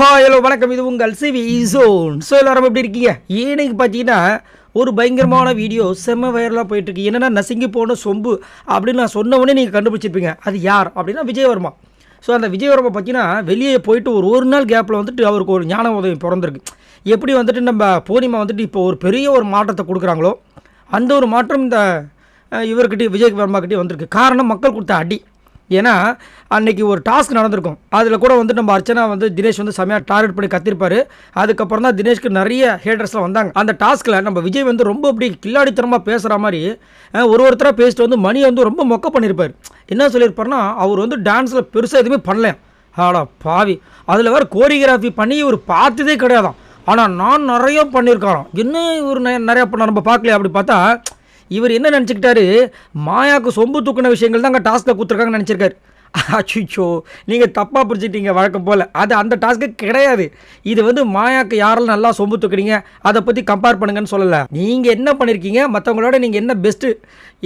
Hi hello வணக்கம். இது உங்கள் சிவி ஜோன். ஸோ எல்லாரும் எப்படி இருக்கீங்க? இன்னைக்கு பார்த்தீங்கன்னா ஒரு பயங்கரமான வீடியோ செம்ம வைரலாக போயிட்டுருக்கு. என்னென்னா நசுங்கி போன சொம்பு அப்படின்னு நான் சொன்ன உடனே நீங்கள் கண்டுபிடிச்சிருப்பீங்க. அது யார்? அப்படின்னா விஜயவர்மா. ஸோ அந்த விஜயவர்மா பார்த்தீங்கன்னா வெளியே போயிட்டு ஒரு ஒரு நாள் கேப்பில் வந்துட்டு அவருக்கு ஒரு ஞான உதவி பிறந்திருக்கு. எப்படி வந்துட்டு நம்ம பூர்ணிமா வந்துட்டு இப்போ ஒரு பெரிய ஒரு மாற்றத்தை கொடுக்குறாங்களோ அந்த ஒரு மாற்றம் இந்த இவர்கிட்டே இவர்கிட்ட விஜய் வர்மாக்கிட்டே வந்திருக்கு. காரணம் மக்கள் கொடுத்த அடி. ஏன்னா அன்னைக்கு ஒரு டாஸ்க் நடந்திருக்கும். அதில் கூட வந்து நம்ம அர்ச்சனா வந்து தினேஷ் வந்து செமையாக டார்கெட் பண்ணி கத்திருப்பாரு. அதுக்கப்புறம் தான் தினேஷ்க்கு நிறைய ஹேட்ரஸ்லாம் வந்தாங்க. அந்த டாஸ்கில் நம்ம விஜய் வந்து ரொம்ப அப்படி கில்லாடித்தனமாக பேசுகிற மாதிரி ஒரு ஒருத்தராக பேசிட்டு வந்து மணி வந்து ரொம்ப மொக்க பண்ணியிருப்பார் என்ன சொல்லியிருப்பாருன்னா அவர் வந்து டான்ஸில் பெருசாக எதுவுமே பண்ணல. ஆடா பாவி. அதில் வேறு கோரியோகிராஃபி பண்ணி இவர் பார்த்ததே கிடையாதான் ஆனால் நான் நிறைய பண்ணியிருக்காராம். என்ன இவர் நெ- பண்ண நம்ம பார்க்கல அப்படி பார்த்தா இவர் என்ன நினச்சிக்கிட்டாரு? மாயாவுக்கு சொம்பு தூக்குன விஷயங்கள் தான் அங்கே டாஸ்கில் கொடுத்துருக்காங்கன்னு நினச்சிருக்காரு. அச்சுச்சோ நீங்கள் தப்பாக பிடிச்சிட்டீங்க வழக்கம் போல். அது அந்த டாஸ்க்கு கிடையாது. இது வந்து மாயாக்கு யாரெல்லாம் நல்லா சொம்பு தூக்குறீங்க அதை பற்றி கம்பேர் பண்ணுங்கன்னு சொல்லலை. நீங்கள் என்ன பண்ணியிருக்கீங்க மற்றவங்களோட நீங்கள் என்ன பெஸ்ட்டு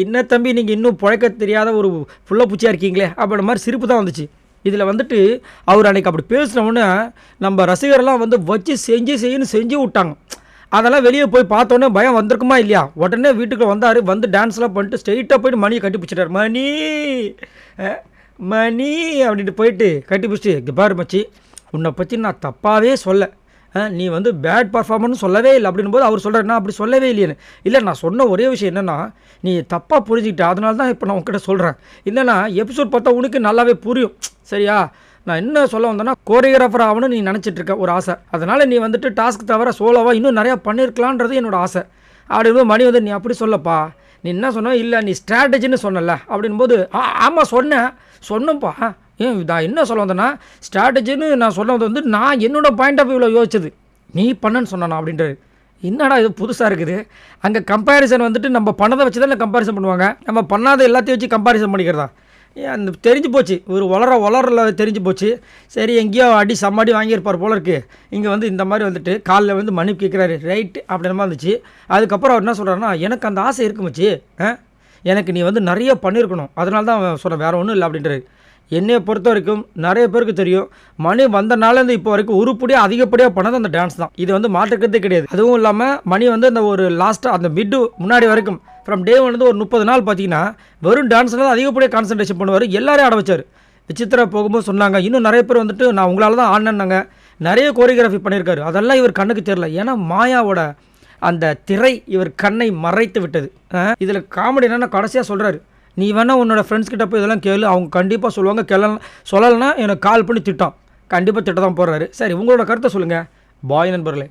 என்ன தம்பி நீங்கள் இன்னும் புழைக்க தெரியாத ஒரு புள்ள பூச்சியாக இருக்கீங்களே அப்படின்ற மாதிரி சிரிப்பு தான் வந்துச்சு. இதில் வந்துட்டு அவர் அன்றைக்கி அப்படி பேசின நம்ம ரசிகரெல்லாம் வந்து வச்சு செஞ்சு செய்யணும் செஞ்சு விட்டாங்க. அதெல்லாம் வெளியே போய் பார்த்தோன்னே பயம் வந்திருக்குமா இல்லையா? உடனே வீட்டுக்கு வந்தார் வந்து டான்ஸ்லாம் பண்ணிட்டு ஸ்ட்ரெயிட்டாக போயிட்டு மணியை கட்டி பிடிச்சிட்டார். மணி மணி அப்படின்ட்டு போயிட்டு கட்டி பிடிச்சிட்டு இங்கே பாரு மச்சி உன்னை பற்றி நான் தப்பாகவே சொல்ல நீ வந்து பேட் பர்ஃபார்மன்ஸ் சொல்லவே இல்லை அப்படின்னும் போது அவர் சொல்கிறார் நான் அப்படி சொல்லவே இல்லையேன்னு. இல்லை நான் சொன்ன ஒரே விஷயம் என்னென்னா நீ தப்பாக புரிஞ்சுக்கிட்ட அதனால தான் இப்போ நான் உங்ககிட்ட சொல்கிறேன் இல்லைன்னா எபிசோட் பார்த்தா உனக்கு நல்லாவே புரியும். சரியா? நான் என்ன சொல்ல வந்தேன்னா கோரியோகிராஃபர் ஆகணும்னு நீ நினச்சிட்டு இருக்க ஒரு ஆசை. அதனால் நீ வந்துட்டு டாஸ்க் தவிர சோலோவாக இன்னும் நிறையா பண்ணியிருக்கலான்றது என்னோட ஆசை. அப்படிங்கும்போது மணி வந்து நீ அப்படி சொல்லப்பா. நீ என்ன சொன்ன? இல்லை நீ ஸ்ட்ராட்டஜின்னு சொன்னல அப்படின்போது ஆ ஆமாம் சொன்னேன். சொன்னப்பா ஏன் நான் என்ன சொல்ல வந்தேன்னா ஸ்ட்ராட்டஜின்னு நான் சொன்னது வந்து நான் என்னோட பாயிண்ட் ஆஃப் வியூவில் யோசிச்சது. நீ பண்ணன்னு சொன்னானா? அப்படின்றது என்னடா இது புதுசாக இருக்குது? அங்கே கம்பேரிசன் வந்துட்டு நம்ம பண்ணதை வச்சு தான் கம்பேரிசன் பண்ணுவாங்க. நம்ம பண்ணாத எல்லாத்தையும் வச்சு கம்பேரிசன் பண்ணிக்கிறதா? அந்த தெரிஞ்சு போச்சு. ஒரு வளர வளரல தெரிஞ்சு போச்சு. சரி எங்கேயோ அடி சம்மாடி வாங்கியிருப்பார் போல இருக்குது இங்கே வந்து இந்த மாதிரி வந்துட்டு காலில் வந்து மன்னிப்பு கேட்குறாரு ரைட்டு அப்படின்ற மாதிரி இருந்துச்சு. அதுக்கப்புறம் அவர் என்ன சொல்கிறாருன்னா எனக்கு அந்த ஆசை இருக்கு மச்சி. ஆ? எனக்கு நீ வந்து நிறைய பண்ணியிருக்கணும் அதனால தான் அவன் சொல்கிறேன் வேறு ஒன்றும் இல்லை அப்படின்றாரு. என்னையை பொறுத்த வரைக்கும் நிறைய பேருக்கு தெரியும். மணி வந்தனாலேருந்து இப்போ வரைக்கும் உருப்படியாக அதிகப்படியாக பண்ணது அந்த டான்ஸ் தான். இது வந்து மாற்றுக்கிறதே கிடையாது. அதுவும் இல்லாமல் மணி வந்து அந்த ஒரு லாஸ்ட்டாக அந்த மிட்டு முன்னாடி வரைக்கும் ஃப்ரம் டே வந்து ஒரு முப்பது நாள் பார்த்தீங்கன்னா வெறும் டான்ஸில் தான் அதிகப்படியாக கான்சன்ட்ரேஷன் பண்ணுவார். எல்லாரையும் ஆட வச்சார். விசித்திரா போகும்போது சொன்னாங்க இன்னும் நிறைய பேர் வந்துட்டு நான் உங்களால் தான் ஆடினாங்க நிறைய கோரியோகிராஃபி பண்ணியிருக்காரு. அதெல்லாம் இவர் கண்ணுக்கு தெரியல. ஏன்னா மாயாவோட அந்த திரை இவர் கண்ணை மறைத்து விட்டது. இதில் காமெடி என்னென்னா கடைசியாக சொல்கிறாரு நீ வேணால் உன்னோட ஃப்ரெண்ட்ஸ் கிட்ட போய் இதெல்லாம் கேளு. அவங்க கண்டிப்பாக சொல்லுவாங்க. கேள சொல்லலைன்னா எனக்கு கால் பண்ணி திட்டம் கண்டிப்பாக திட்ட தான் போடுறாரு சரி உங்களோட கருத்தை சொல்லுங்கள் பாய் நண்பர்களே.